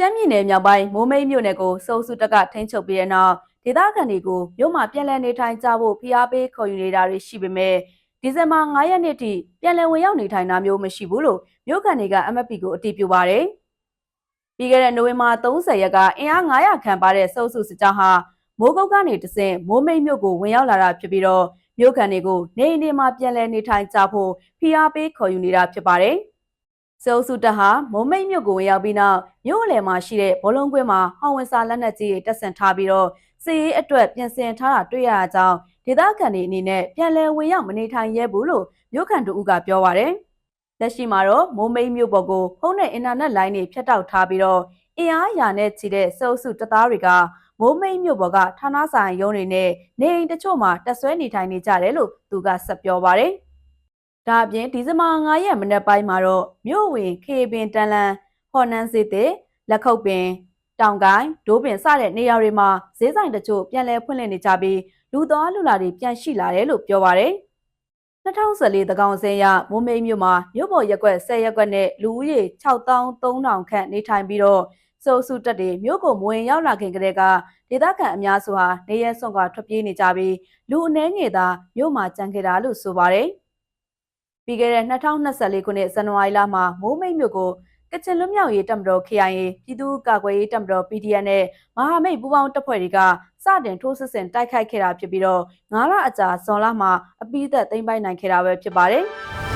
ရှမ်းပြည်နယ်မြောက်ပိုင်းမိုးမိတ်မြို့နယ်ကိုစိုးစုတက်ကထိန်းချုပ်ပြီးတဲ့နောက်ဒေသခံတွေကိုမြို့မှာပြည်လည်နေထိုင်ကြဖို့ဖိအားပေးခေါ်ယူနေတာတွေရှိပေမဲ့ဒီဇင်ဘာ9ရက်နေ့ထိပြည်လည်ဝင်ရောက်နေထိုင်တာမျိုးမရှိဘူးလို့မြို့ခံတွေက MFP ကိုအတည်ပြုပါတယ်။ပြီးခဲ့တဲ့နိုဝင်ဘာ30ရက်ကအင်အား900ခန့်ပါတဲ့စိုးစုစစ်ကြောင်းဟာမိုးကုတ်ကနေတဆင့်မိုးမိတ်မြို့ကိုဝင်ရောက်လာတာဖြစ်ပြီးတော့မြို့ခံတွေကိုနေအိမ်တွေမှာပြည်လည်နေထိုင်ကြဖို့ဖိအားပေးခေါ်ယူနေတာဖြစ်ပါတယ်။ စေအုပ်စုတပ်ဟာမုံမိတ်မြို့ကိုဝင်ရောက်ပြီးနောက်မြို့အလယ်မှာရှိတဲ့ဘောလုံးကွင်းမှာဟောင်ဝင်စာလက်နက်ကြီးတွေတပ်ဆင်ထားပြီးတော့စီရေးအတွက်ပြင်ဆင်ထားတာတွေ့ရတာကြောင့်ဒေသခံတွေအနေနဲ့ပြန်လည်ဝင်ရောက်မနေထိုင်ရဲဘူးလို့မြို့ခံတို့ကပြောပါရယ်လက်ရှိမှာတော့မုံမိတ်မြို့ပေါ်ကိုဖုန်းနဲ့အင်တာနက်လိုင်းတွေဖြတ်တောက်ထားပြီးတော့အင်အားရာနဲ့ချီတဲ့စေအုပ်စုတပ်သားတွေကမုံမိတ်မြို့ပေါ်ကဌာနဆိုင်ရုံးတွေနဲ့နေအိမ်တချို့မှာတက်ဆွဲနေထိုင်နေကြတယ်လို့သူကဆက်ပြောပါရယ် ဒါအပြင်ဒီဇင်ဘာ9ရက်မနက်ပိုင်းမှာတော့မြို့ဝင်ခေပင်တန်လန်ဟော်နန်းစေးတဲ့လက်ခုပ်ပင်တောင်ကိုင်းဒိုးပင်စတဲ့နေရာတွေမှာဈေးဆိုင်တချို့ပြန်လည်ဖွင့်လှစ်နေကြပြီးလူသားလူလာတွေပြန်ရှိလာတယ်လို့ပြောပါရယ်2014တကောင်စင်းရမိုးမိတ်မြို့မှာမြို့ပေါ်ရက်ကွက်10ရက်ကွက်နဲ့လူဦးရေ6300ခန့်နေထိုင်ပြီးတော့စိုးစုတက်တွေမြို့ကိုမဝင်ရောက်လာခင်ကတည်းကဒေသခံအများစုဟာနေရဲစွန့်ခွာထွက်ပြေးနေကြပြီးလူအနှဲငယ်သာမြို့မှာကြံခဲ့တာလို့ဆိုပါရယ် ပြီးခဲ့တဲ့2024ခုနှစ်ဇန်နဝါရီလမှာမိုးမိတ်မြို့ကိုကချင်လွတ်မြောက်ရေးတပ်မတော် KIA ပြည်သူ့ကာကွယ်ရေးတပ်မတော် PDF နဲ့မဟာမိတ်ပူးပေါင်းတပ်ဖွဲ့တွေကစတင်ထိုးစစ်ဆင်တိုက်ခိုက်ခဲ့တာဖြစ်ပြီးတော့9လအကြာဇွန်လမှာအပိသက်သိမ်းပိုက်နိုင်ခဲ့တာပဲဖြစ်ပါတယ်။